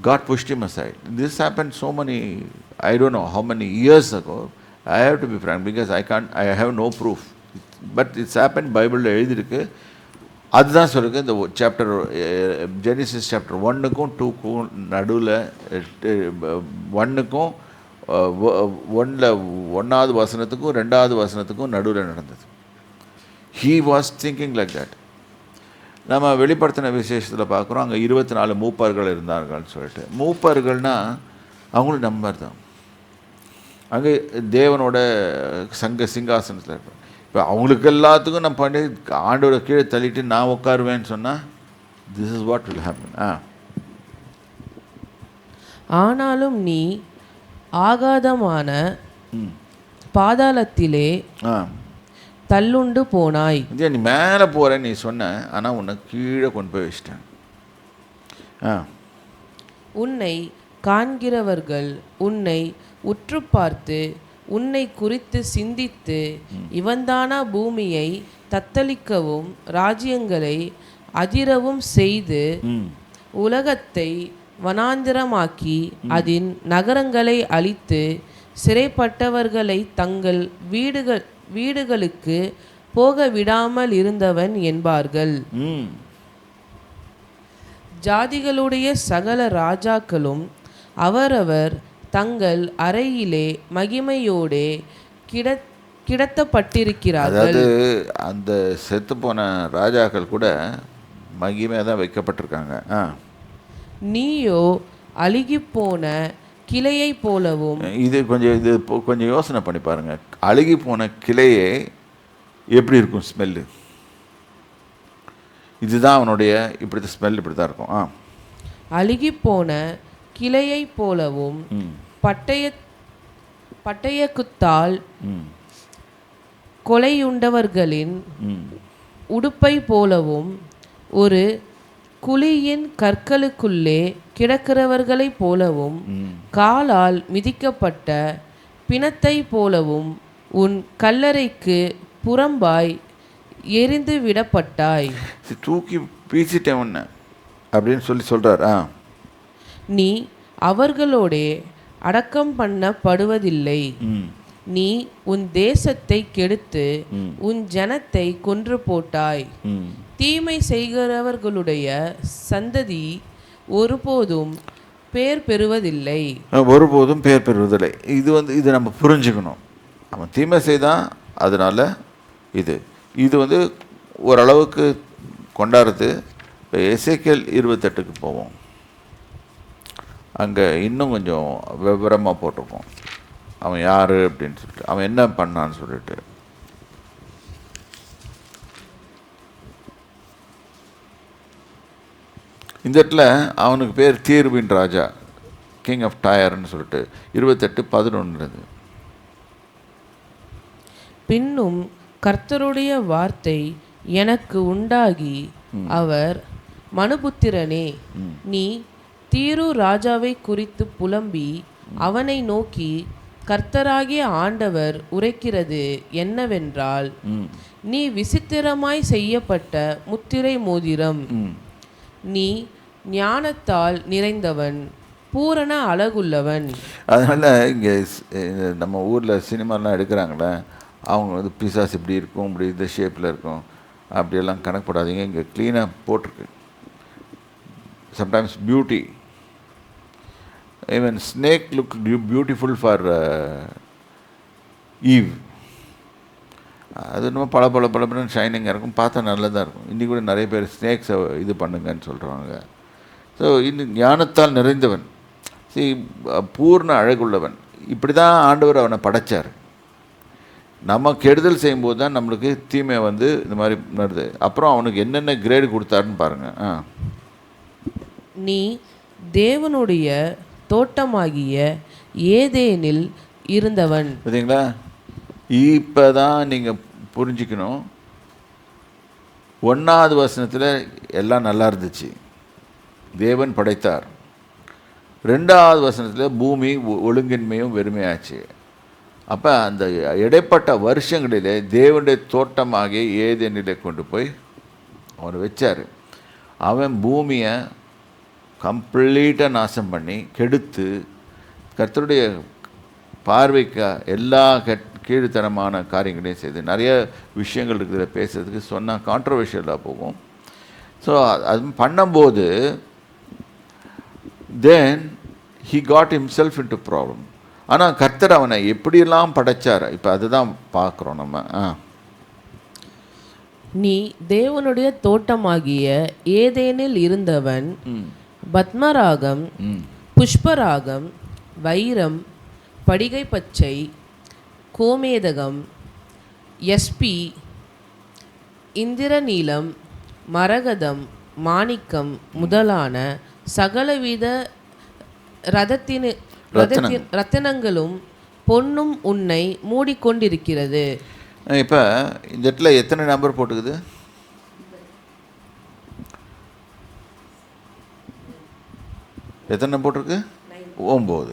God pushed him aside. This happened so many, I don't know how many years ago. I have to be frank because I can't, I have no proof. But it's happen பைபிளில் எழுதியிருக்கு அதுதான் சொல்லியிருக்கு இந்த chapter Genesis chapter ஒன்றுக்கும் டூக்கும் நடுவில் ஒன்றுக்கும் ஒன்றில் ஒன்றாவது வசனத்துக்கும் ரெண்டாவது வசனத்துக்கும் நடுவில் நடந்தது he was thinking like that நம்ம வெளிப்படுத்தின விசேஷத்தில் பார்க்குறோம் அங்கே இருபத்தி நாலு மூப்பர்கள் இருந்தார்கள்னு சொல்லிட்டு. மூப்பர்கள்னா அவங்களும் நம்பர் தான். அங்கே தேவனோட சங்க சிங்காசனத்தில் இருப்பார் இப்போ அவங்களுக்கு எல்லாத்துக்கும் நான் பண்ணி ஆண்டோட கீழே தள்ளிட்டு நான் உட்காருவேன்னு சொன்னால் this is what will happen ah. ஆனாலும் நீ ஆகாதமான பாதாளத்திலே ஆ. தள்ளுண்டு போனாய். நீ மேலே போகிறேன்னு நீ சொன்ன ஆனால் உன்னை கீழே கொண்டு போய் வச்சிட்டேன். ஆ. உன்னை காண்கிறவர்கள் உன்னை உற்று பார்த்து உன்னை குறித்து சிந்தித்து இவன்தானா பூமியை தத்தளிக்கவும் ராஜ்யங்களை அதிரவும் செய்து உலகத்தை வனாந்திரமாக்கி அதன் நகரங்களை அழித்து சிறைப்பட்டவர்களை தங்கள் வீடுகள் வீடுகளுக்கு போக விடாமல் இருந்தவன் என்பார்கள். ஜாதிகளுடைய சகல ராஜாக்களும் அவரவர் தங்கள் அறையிலே மகிமையோடே கிட கிடத்தப்பட்டிருக்கிறார்கள். அதாவது அந்த செத்து போன ராஜாக்கள் கூட மகிமையாக தான் வைக்கப்பட்டிருக்காங்க. நீயோ அழுகிப்போன கிளையைப் போலவும். இது கொஞ்சம் இது கொஞ்சம் யோசனை பண்ணி பாருங்க. அழுகி போன கிளையே எப்படி இருக்கும் ஸ்மெல்லு இதுதான் அவனுடைய இப்படி ஸ்மெல் இப்படி தான் இருக்கும். ஆ. அழுகிப்போன கிளையைப் போலவும் ம். பட்டய பட்டயக்குத்தால் ம். கொலையுண்டவர்களின் உடுப்பை போலவும் ஒரு குழியின் கற்களுக்குள்ளே கிடக்கிறவர்களைப் போலவும் காலால் மிதிக்கப்பட்ட பிணத்தை போலவும் உன் கல்லறைக்கு புறம்பாய் எரிந்து விடப்பட்டாய் தூக்கி பீச்சிட்டேன் உன்னை அப்படின்னு சொல்லி சொல்கிறார் ஆ. நீ அவர்களோடே அடக்கம் பண்ணப்படுவதில்லை. நீ உன் தேசத்தை கெடுத்து. உன் ஜனத்தை கொன்று போட்டாய். தீமை செய்கிறவர்களுடைய சந்ததி ஒருபோதும் பேர் பெறுவதில்லை. ஒருபோதும் பேர் பெறுவதில்லை. இது வந்து இது நம்ம புரிஞ்சுக்கணும். அவன் தீமை செய்தான் அதனால் இது. இது வந்து ஓரளவுக்கு கொண்டாடுறது. இப்போ எசேக்கியல் இருபத்தெட்டுக்கு போவோம். அங்கே இன்னும் கொஞ்சம் விவரமாக போட்டிருக்கோம். அவன் யார் அப்படின்னு சொல்லிட்டு அவன் என்ன பண்ணான்னு சொல்லிட்டு. இந்த இடத்துல அவனுக்கு பேர் தீர்வின் ராஜா கிங் ஆஃப் டயர்னு சொல்லிட்டு இருபத்தெட்டு பதினொன்று பின்னும் கர்த்தருடைய வார்த்தை எனக்கு உண்டாகி அவர் மனுபுத்திரனே நீ தீரு ராஜாவை குறித்து புலம்பி அவனை நோக்கி கர்த்தராகிய ஆண்டவர் உரைக்கிறது என்னவென்றால் நீ விசித்திரமாய் செய்யப்பட்ட முத்திரை மோதிரம். நீ ஞானத்தால் நிறைந்தவன் பூரண அழகுள்ளவன். அதனால் இங்கே நம்ம ஊரில் சினிமாலாம் எடுக்கிறாங்களே அவங்க வந்து பிசாஸ் இப்படி இருக்கும் இப்படி இந்த ஷேப்பில் இருக்கும். அப்படியெல்லாம் கணக்கு போடாதீங்க. இங்கே க்ளீனாக போட்டிருக்கு. Sometimes beauty even snake look beautiful for Eve அது நம்ம பல பல பல ஷைனிங்காக இருக்கும். பார்த்தா நல்லதாக இருக்கும். இன்றைக்கி கூட நிறைய பேர் ஸ்னேக்ஸை இது பண்ணுங்கன்னு சொல்கிறாங்க ஸோ இன்னும் ஞானத்தால் நிறைந்தவன். See பூர்ண அழகுள்ளவன். இப்படி தான் ஆண்டவர் அவனை படைச்சார். நம்ம கெடுதல் செய்யும்போது தான் நம்மளுக்கு தீமை வந்து இந்த மாதிரி நடது அப்புறம் அவனுக்கு என்னென்ன கிரேடு கொடுத்தாருன்னு பாருங்கள் ஆ. நீ தேவனுடைய தோட்டமாகிய ஏதேனில் இருந்தவன். பார்த்தீங்களா இப்போ தான் நீங்கள் புரிஞ்சுக்கணும். ஒன்றாவது வசனத்தில் எல்லாம் நல்லா இருந்துச்சு. தேவன் படைத்தார். ரெண்டாவது வசனத்தில் பூமி ஒ- ஒழுங்கின்மையும் வெறுமையாச்சு. அப்போ அந்த இடைப்பட்ட வருஷங்களிலே தேவனுடைய தோட்டமாகிய ஏதேனிலே கொண்டு போய் அவனை வச்சார். அவன் பூமியை கம்ப்ளீட்டாக நாசம் பண்ணி கெடுத்து கர்த்தருடைய பார்வைக்கு எல்லா கெட் கீழ்த்தனமான காரியங்களையும் செய்து நிறைய விஷயங்கள் இருக்கிற பேசுறதுக்கு சொன்னால் கான்ட்ரவர்ஷியலாக போகும். ஸோ அது பண்ணும்போது then he got himself into problem ஆனால் கர்த்தர் அவனை எப்படியெல்லாம் படைச்சார்? இப்போ அதுதான் பார்க்குறோம் நம்ம. ஆ. நீ தேவனுடைய தோட்டமாகிய ஏதேனில் இருந்தவன் பத்மராகம் புஷ்பராகம் வைரம் படிகை பச்சை கோமேதகம் எஸ்பி இந்திரநீலம் மரகதம் மாணிக்கம் முதலான சகலவித ரதத்தின் ரதத்தின் ரத்தினங்களும் பொன்னும் உன்னை மூடிக்கொண்டிருக்கிறது. இப்போ இந்த இடத்துல எத்தனை நம்பர் போட்டுக்குது? எத்தனை போட்டிருக்கு? ஒம்பது.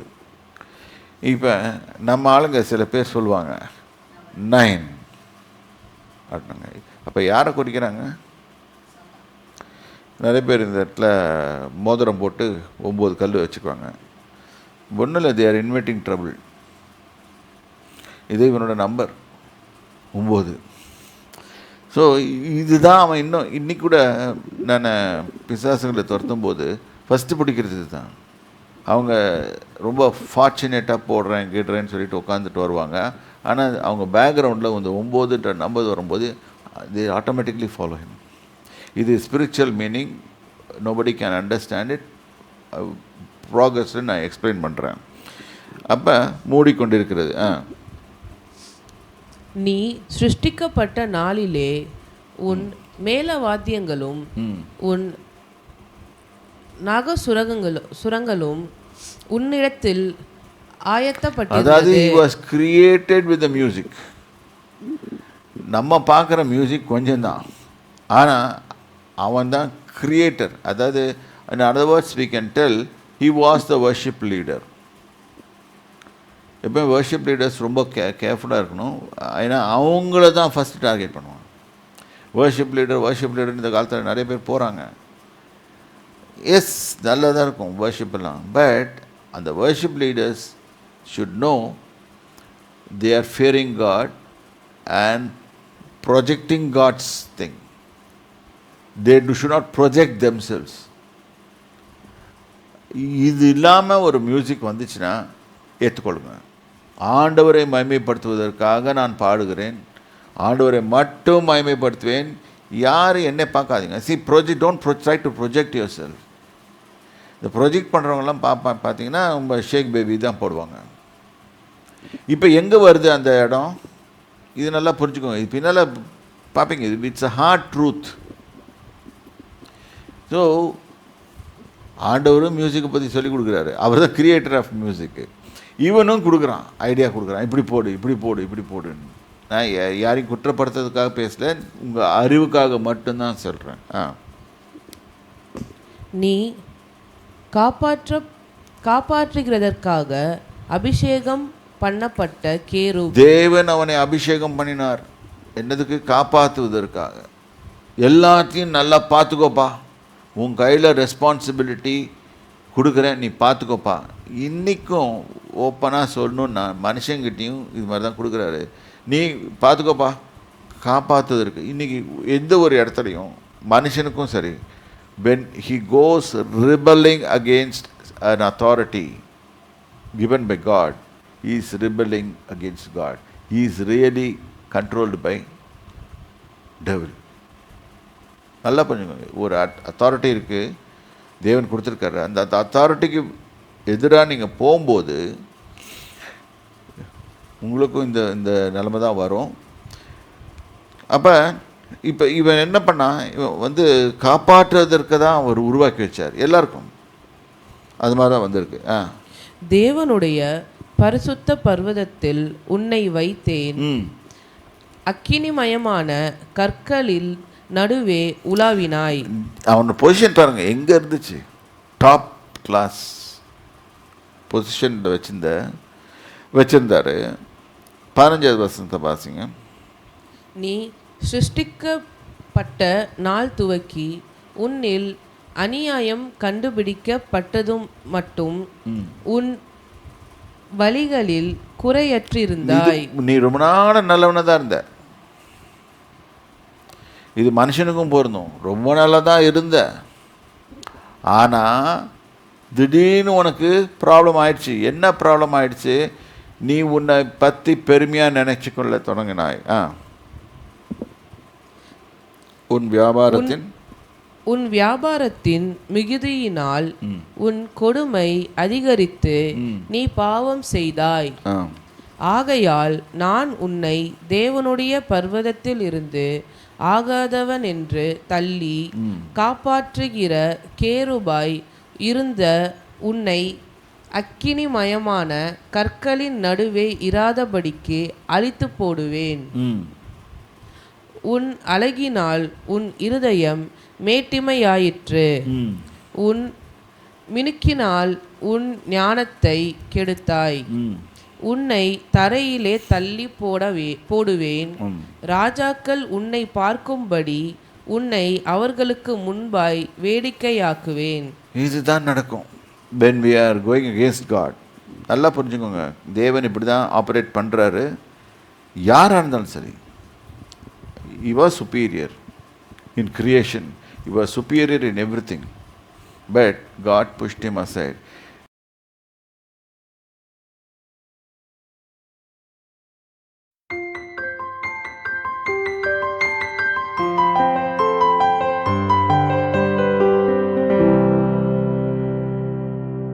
இப்போ நம்ம ஆளுங்க சில பேர் சொல்லுவாங்க நைன் அப்படின்னாங்க அப்போ யாரை குறிக்கிறாங்க நிறைய பேர் இந்த இடத்துல மோதிரம் போட்டு ஒம்பது கல் வச்சுக்குவாங்க. ஒன்றும் இல்லை தேர் இன்வைட்டிங் ட்ரபிள் இது இவனோட நம்பர் ஒம்பது. ஸோ இதுதான் அவன் இன்னும் இன்னைக்கு கூட நான் பிசாசுங்களை துரத்தும் போது ஃபஸ்ட்டு பிடிக்கிறது தான் அவங்க ரொம்ப ஃபார்ச்சுனேட்டாக போடுறேன் கேட்டுறேன்னு சொல்லிட்டு உட்காந்துட்டு வருவாங்க. ஆனால் அவங்க பேக்ரவுண்டில் இந்த ஒம்போதுன்ற நம்பர் வரும்போது இது ஆட்டோமேட்டிக்லி ஃபாலோ ஹிம் இது spiritual meaning nobody can understand it ப்ராக்ரஸ்ன்னு நான் எக்ஸ்பிளைன் பண்ணுறேன் அப்போ மூடிக்கொண்டிருக்கிறது. ஆ. நீ சிருஷ்டிக்கப்பட்ட நாளிலே உன் மேலவாத்தியங்களும் ம். உன் நக சுரங்கங்களும் சுரங்களும் உன்னிடத்தில் அதாவது he was created with the music நம்ம பார்க்குற மியூசிக் கொஞ்சம்தான். ஆனால் அவன் தான் கிரியேட்டர் அதாவது in other words we can tell he was the worship leader எப்போ worship லீடர்ஸ் ரொம்ப கே கேர்ஃபுல்லாக இருக்கணும். ஏன்னா அவங்கள தான் ஃபஸ்ட் டார்கெட் பண்ணுவாங்க. வர்ஷிப் லீடர் வர்ஷிப் லீடர் இந்த காலத்தில் நிறைய பேர் போகிறாங்க எஸ் நல்லதாக இருக்கும் வேர்ஷிப்லாம் எல்லாம். பட் அந்த worship leaders should know they are fearing God and projecting God's thing they do should not project themselves இது இல்லாமல் ஒரு மியூசிக் வந்துச்சுன்னா ஏற்றுக்கொள்ளுங்க ஆண்டவரை மகிமைப்படுத்துவதற்காக நான் பாடுகிறேன். ஆண்டவரை மட்டும் மகிமைப்படுத்துவேன். யாரும் என்னை பார்க்காதீங்க. See project don't pro try to project yourself இந்த ப்ரொஜெக்ட் பண்ணுறவங்கலாம் பார்ப்பா பார்த்தீங்கன்னா நம்ம ஷேக் பேபி தான் போடுவாங்க. இப்போ எங்கே வருது அந்த இடம்? இது நல்லா புரிஞ்சுக்கோங்க. இது பின்னால் பார்ப்பீங்க இது it's a hard truth so ஆண்டவரும் மியூசிக்கை பற்றி சொல்லி கொடுக்குறாரு. அவர் தான் கிரியேட்டர் ஆஃப் மியூசிக்கு இவனும் கொடுக்குறான். ஐடியா கொடுக்குறான். இப்படி போடு இப்படி போடு இப்படி போடுன்னு. நான் யாரையும் குற்றப்படுத்துறதுக்காக பேசல. உங்கள் அறிவுக்காக மட்டும்தான் சொல்கிறேன் ஆ. நீ காப்பாற்ற காப்பாற்றுகிறதற்காக அபிஷேகம் பண்ணப்பட்ட கேரு தேவன் அவனை அபிஷேகம் பண்ணினார். என்னதுக்கு? காப்பாற்றுவதற்காக. எல்லாத்தையும் நல்லா பார்த்துக்கோப்பா. உன் கையில் ரெஸ்பான்சிபிலிட்டி கொடுக்குறேன் நீ பார்த்துக்கோப்பா. இன்றைக்கும் ஓப்பனாக சொல்லணும்னா மனுஷங்கிட்டையும் இது மாதிரி தான் கொடுக்குறாரு. நீ பார்த்துக்கோப்பா. காப்பாற்றுவதற்கு. இன்றைக்கி எந்த ஒரு இடத்துலையும் மனுஷனுக்கும் சரி when he goes rebelling against an authority given by God, he is rebelling against God. He is really controlled by devil. நல்லா பண்ணுங்க ஒரு அத்தாரிட்டி இருக்குது தேவன் கொடுத்துருக்காரு அந்த அத்தாரிட்டிக்கு எதிராக நீங்கள் போகும்போது உங்களுக்கும் இந்த இந்த நிலமை தான் வரும் அப்போ இப்போ இவன் என்ன பண்ணான் இவன் வந்து காப்பாற்றுவதற்கு தான் அவர் உருவாக்கி வச்சார். எல்லாருக்கும். அது மாதிரி தான் வந்திருக்கு. ஆ. தேவனுடைய பரிசுத்த பர்வதத்தில் உன்னை வைத்தேன். அக்கினிமயமான கற்களில் நடுவே உலாவினாய். அவனோட பொசிஷன் பாருங்க எங்கே இருந்துச்சு? டாப் கிளாஸ் பொசிஷனில் வச்சிருந்த வச்சிருந்தாரு. பதினஞ்சாவது வசனத்தை பாசிங்க நீ சிருஷ்டிக்கப்பட்ட நாள் துவக்கி உன்னில் அநியாயம் கண்டுபிடிக்கப்பட்டதும் மட்டும். உன் வழிகளில் குறையற்றிருந்தாய். நீ ரொம்ப நாள் நல்லவனாக தான் இருந்த. இது மனுஷனுக்கும் பொருந்தும். ரொம்ப நல்லா தான் இருந்த. ஆனால் திடீர்னு உனக்கு ப்ராப்ளம் ஆயிடுச்சு. என்ன ப்ராப்ளம் ஆயிடுச்சு? நீ உன்னை பற்றி பெருமையாக நினைச்சு கொள்ள தொடங்கினாய். ஆ. உன் வியாபாரத்தின் உன் வியாபாரத்தின் மிகுதியினால். உன் கொடுமை அதிகரித்து. நீ பாவம் செய்தாய் ஆகையால் நான் உன்னை தேவனுடைய பர்வதத்தில் இருந்து ஆகாதவன் என்று தள்ளி. காப்பாற்றுகிற கேருபாய் இருந்த உன்னை அக்கினிமயமான கற்களின் நடுவே இராதபடிக்கு அழித்து போடுவேன் உன் அழகினால் உன் இருதயம் மேட்டிமையாயிற்று. உன் மினுக்கினால் உன் ஞானத்தை கெடுத்தாய். உன்னை தரையிலே தள்ளி போடவே போடுவேன். ராஜாக்கள் உன்னை பார்க்கும்படி உன்னை அவர்களுக்கு முன்பாய் வேடிக்கையாக்குவேன். இதுதான் நடக்கும். When we are going against God நல்லா புரிஞ்சுக்கோங்க. தேவன் இப்படி தான் ஆப்ரேட் பண்ணுறாரு யாராக இருந்தாலும் சரி he was superior in creation he was superior in everything. But God pushed him aside